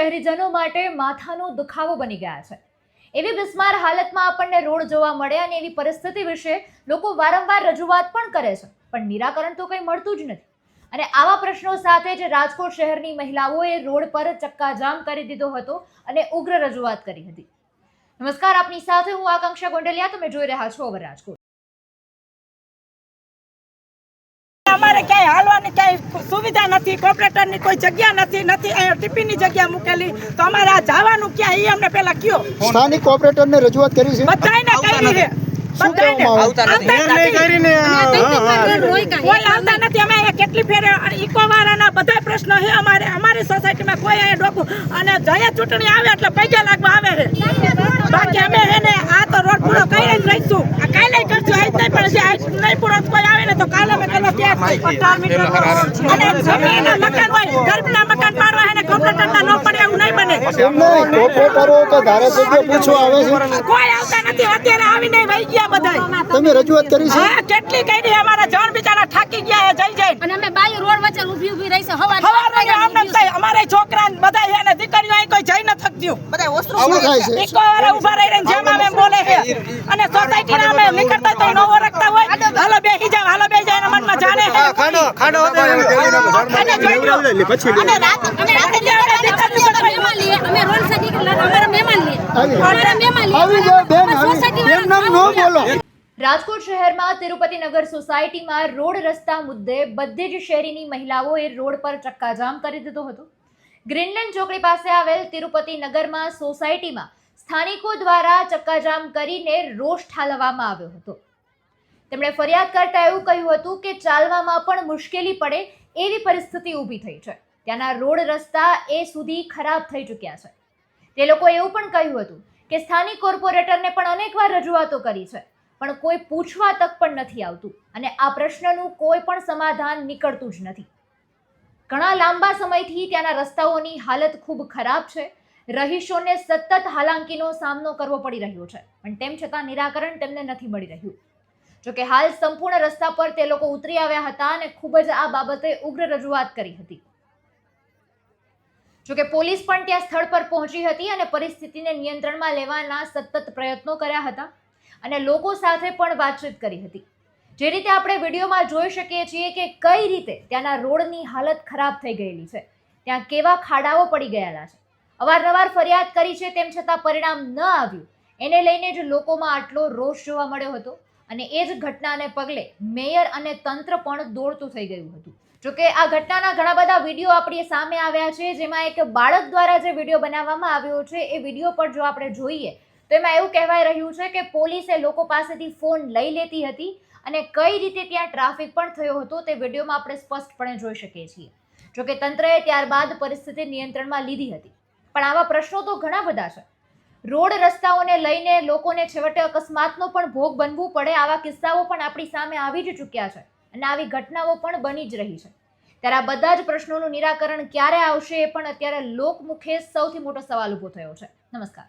શહેરીજનો માટે માથાનો દુખાવો બની ગયા છે. એવી બિસ્માર હાલતમાં આપણને રોડ જોવા મળે અને એવી પરિસ્થિતિ વિશે લોકો વારંવાર રજૂઆત પણ કરે છે, પણ નિરાકરણ તો કંઈ મળતું જ નથી. અને આવા પ્રશ્નો સાથે જ રાજકોટ શહેરની મહિલાઓએ રોડ પર ચક્કાજામ કરી દીધો હતો અને ઉગ્ર રજૂઆત કરી હતી. નમસ્કાર, આપની સાથે હું આકાંક્ષા ગોંડલિયા. તમે જોઈ રહ્યા છો અવર રાજકોટ. અમારે ક્યાંય હાલવાની ક્યાંય સુવિધા નથી કોર્પોરેટરની કોઈ જગ્યા નથી નથી અહીંયા ટીપીની જગ્યા મૂકેલી. તો અમારે આ જવાનું ક્યાં? એ અમને પેલા કયો. સ્થાનિક કોર્પોરેટરને રજૂઆત કરી છે? બધાને કરી છે. કેટલી ફેરે ઇકો વાળાના બધા પ્રશ્નો છે. અમારે અમારી સોસાયટીમાં કોઈ અહીંયા ડોકું અને જયા ચૂંટણી આવે એટલે પૈસા લાગવા આવે છે. બાકી અમે હે ને આ તો રોડ પૂરો કરીને જ રહીશું આ કાલે કરશું આજ નહીં પણ હજી આજ નહીં પૂરો તો આવે કાલે અમે કરવા છીએ. અને જમીનના મકાન હોય ગરીબના મકાન પાડવા હે ને કોર્પોરેટરના ન પડે એવું નહીં બને. નહીં કોપો કરો તો ધારાસભ્ય પૂછવા આવે છે. કોઈ આવતા નથી અત્યારે આવીને વહી ગયા બધા તમે રજૂઆત કરી છે? હા કેટલી કરી અમારા જણ બિચારા થાકી ગયા છે જઈ જઈ અને અમે બાય રોડ વચ્ચે ઊભી ઊભી રહી છે હવા સવારનો આમ થાય. અમારે છોકરા બધા એને દીકરીઓ અહીં કોઈ જઈ ન થકતી શું થાય છે. એક વાર ઊભા રહીને જેમ અમે બોલે છે. અને સોસાયટી ના અમે નીકળતા તો નવો રખતા હોય હાલો બેસી જાવ હાલો બેસી જાય એના મનમાં જાણે છે ખાડો ખાડો લો. અને રાત અને રાતે અમે રોડ સાઈડ અમારા મહેમાન લઈએ આવી અમારા મહેમાન લઈએ આવી જાઓ બેન સોસાયટી બેન નામ નો બોલો. રાજકોટ શહેરમાં તિરુપતિનગર સોસાયટીમાં રોડ રસ્તા મુદ્દે બધી જ શેરીની મહિલાઓએ રોડ પર ચક્કાજામ કરી દીધો હતો. ગ્રીનલેન્ડ ચોકડી પાસે આવેલ તિરુપતિનગરમાં સોસાયટીમાં સ્થાનિકો દ્વારા ચક્કાજામ કરીને રોષ ઠાલવવામાં આવ્યો હતો. તેમણે ફરિયાદ કરતા એવું કહ્યું હતું કે ચાલવામાં પણ મુશ્કેલી પડે એવી પરિસ્થિતિ ઊભી થઈ છે. ત્યાંના રોડ રસ્તા એ સુધી ખરાબ થઈ ચૂક્યા છે. તે લોકોએ એવું પણ કહ્યું હતું કે સ્થાનિક કોર્પોરેટરને પણ અનેકવાર રજૂઆતો કરી છે, પણ કોઈ પૂછવા તક પણ નથી આવતું અને આ પ્રશ્નનું કોઈ પણ સમાધાન નીકળતું જ નથી. ઘણા લાંબા સમયથી ત્યાંના રસ્તાઓની હાલત ખૂબ ખરાબ છે. રહીશોને સતત હાલાંકીનો સામનો કરવો પડી રહ્યો છે, પણ તેમ છતાં નિરાકરણ તેમને નથી મળી રહ્યું. જોકે હાલ સંપૂર્ણ રસ્તા પર તે લોકો ઉતરી આવ્યા હતા અને ખૂબ જ આ બાબતે ઉગ્ર રજૂઆત કરી હતી. જોકે પોલીસ પણ ત્યાં સ્થળ પર પહોંચી હતી અને પરિસ્થિતિને નિયંત્રણમાં લેવાના સતત પ્રયત્નો કર્યા હતા અને લોકો સાથે પણ વાતચીત કરી હતી. જે રીતે આપણે વિડીયોમાં જોઈ શકીએ છીએ કે કઈ રીતે ત્યાંના રોડની હાલત ખરાબ થઈ ગયેલી છે. ત્યાં કેવા ખાડાઓ પડી ગયેલા છે. અવારનવાર ફરિયાદ કરી છે તેમ છતાં પરિણામ ન આવ્યું. એને લઈને જ લોકોમાં આટલો રોષ જોવા મળ્યો હતો. અને એ જ ઘટનાને પગલે મેયર અને તંત્ર પણ દોડતું થઈ ગયું હતું. જોકે આ ઘટનાના ઘણા બધા વીડિયો આપણી સામે આવ્યા છે, જેમાં એક બાળક દ્વારા જે વીડિયો બનાવવામાં આવ્યો છે, એ વીડિયો પર જો આપણે જોઈએ, તો એમાં એવું કહેવાય રહ્યું છે કે પોલીસે લોકો પાસેથી ફોન લઈ લેતી હતી અને કઈ રીતે ત્યાં ટ્રાફિક પણ થયો હતો તે વિડીયોમાં આપણે સ્પષ્ટપણે જોઈ શકીએ છીએ. જોકે તંત્રએ ત્યારબાદ પરિસ્થિતિ નિયંત્રણમાં લીધી હતી. પણ આવા પ્રશ્નો તો ઘણા બધા છે. રોડ રસ્તાઓને લઈને લોકોને છેવટે અકસ્માતનો પણ ભોગ બનવું પડે આવા કિસ્સાઓ પણ આપણી સામે આવી જ ચૂક્યા છે અને આવી ઘટનાઓ પણ બની જ રહી છે. ત્યારે આ બધા જ પ્રશ્નોનું નિરાકરણ ક્યારે આવશે એ પણ અત્યારે લોકમુખે સૌથી મોટો સવાલ ઊભો થયો છે. નમસ્કાર.